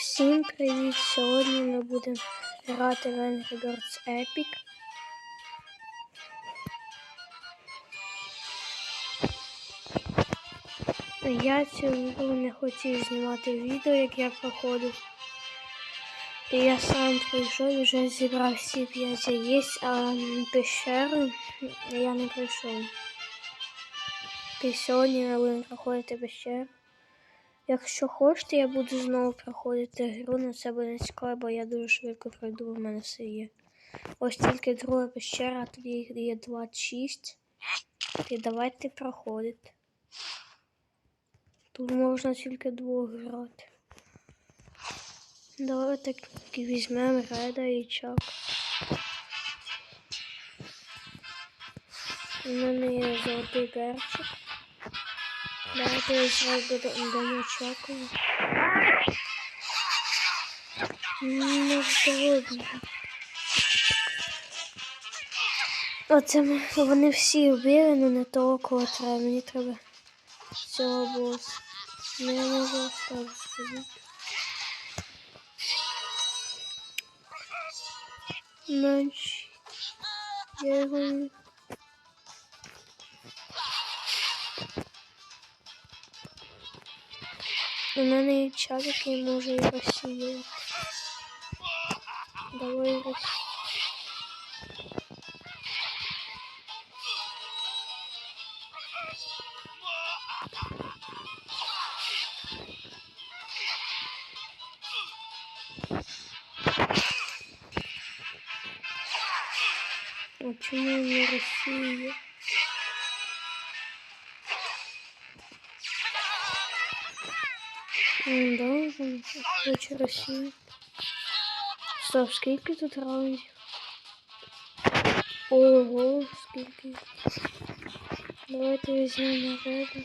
Всім привіт! Сьогодні ми будемо грати в Angry Birds Epic. Я цього не хотів знімати відео, як я проходив. І я сам прийшов і вже зібрав всі п'ять яєць, а пещеру я не прийшов. І сьогодні будемо проходити пещеру. Якщо хочете, я буду знову проходити гру, але це буде цікаво, бо я дуже швидко пройду, в мене все є. Ось тільки друга пещера, їх є 26. І давайте проходити. Тут можна тільки двох грати. Давайте візьмемо Реда і Чак. У мене є золотий перчик. Давайте я зроблю дамо Чаку. Не вдоволено. Оце вони всі вбили, але не того, кого треба. Мені треба цього боса. Ну, я можу оставити сказати. Наче я його не... У мене є чат, який може і розсіяти. Давай розсіяти. А чому не Росія? М, Должен хочу Росію. Стоп, скільки тут раундів? Ого, скільки. Давайте візьмемо реда.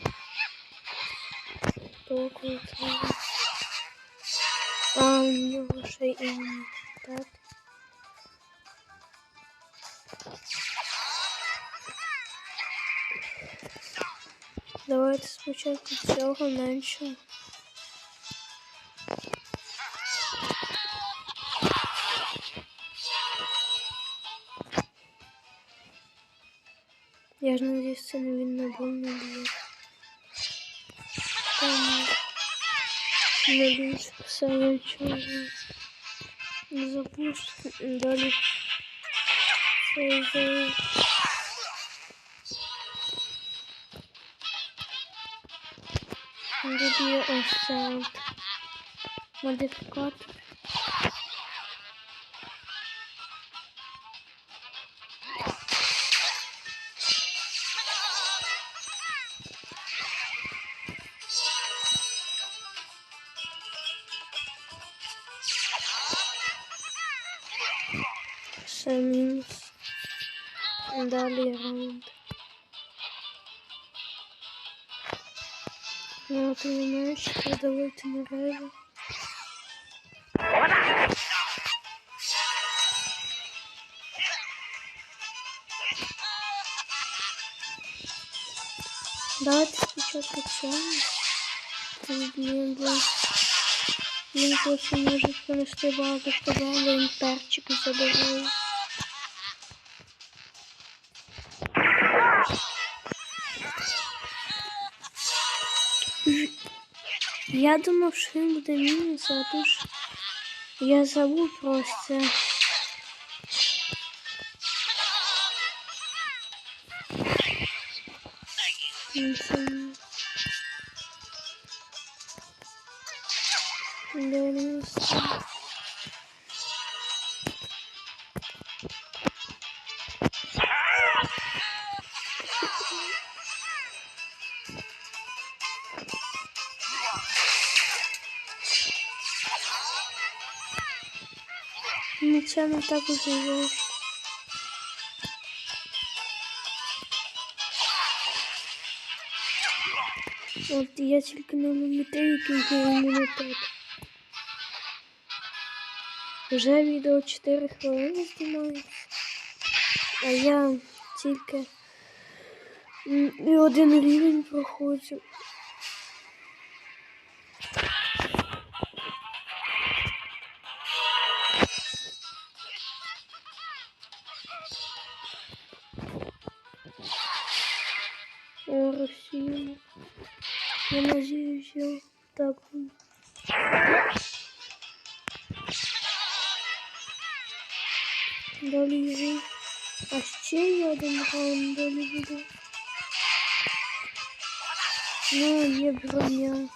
Толку треба. А, у нього ще і так. Давайте спочатку цього меншого. Я ж надіюсь, це не він на больно б'є. Там надіюсь, все нічого не запустить. Далі цей за... Тут ось це модифікатор. Ще мінус. Далі раунд. Ну, ти не знаєш, продавати на рейві. Давайте спочатку цьому. Блін, бо він потім може понести багато хто він перчик забирає. Я думав, що він буде мінус, а то ж я забув просто. Ну не так уже важко. От я тільки люблю те, який імунітет. Вже відео 4 хвилини знімається. А я тільки і один рівень проходжу. Я надеюсь, я так вже. А ще є один раунд далі буде. Ну, є броня.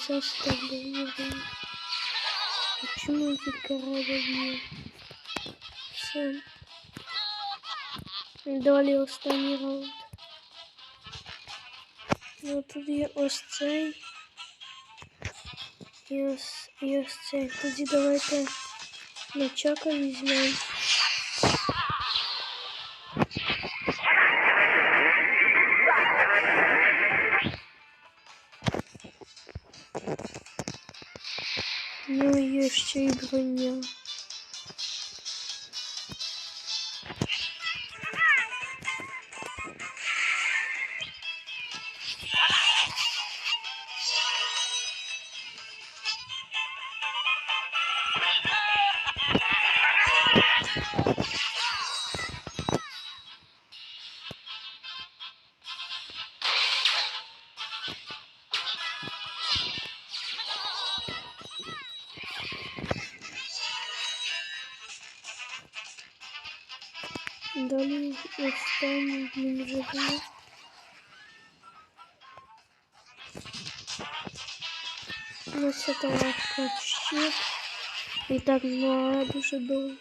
Ну це ж так добре. Чому я тільки рада б'є? Все. Далі останній раунд. Ну тут є ось цей. І ось, і ось цей. Тоді давайте на чака візьмемо. Є ще й Далі останній він вже був. Ну, це легко щит. І так ну, дуже довго.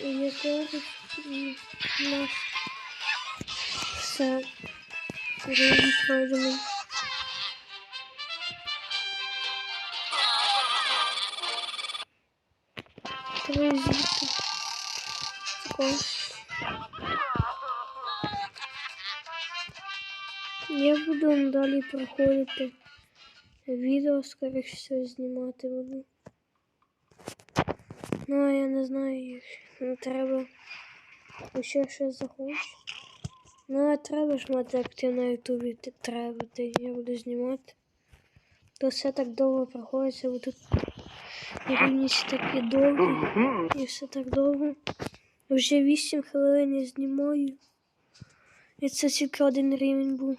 Я нас все рівень пройдено. Три звідти. Секунд. Я буду далі проходити відео, скоріше всього, знімати буду. Ну, я не знаю, треба ще щось захочу. Ну, а треба ж мати актив на ютубі, треба, то я буду знімати. То все так довго проходиться, бо тут рівність такі довгі. І все так довго. Вже 8 хвилин я знімаю. І це тільки один рівень був.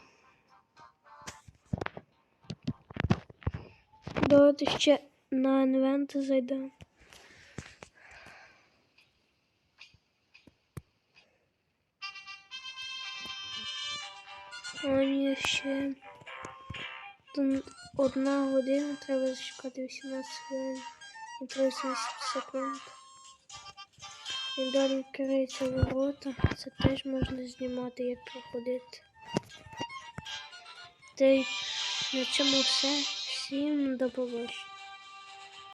Давайте ще на інвенти зайдемо. Одна година треба зачекати 18 хвилин і 38 секунд. І далі відкриється ворота. Це теж можна знімати, як проходити. Та й на цьому все. Всім до побачення.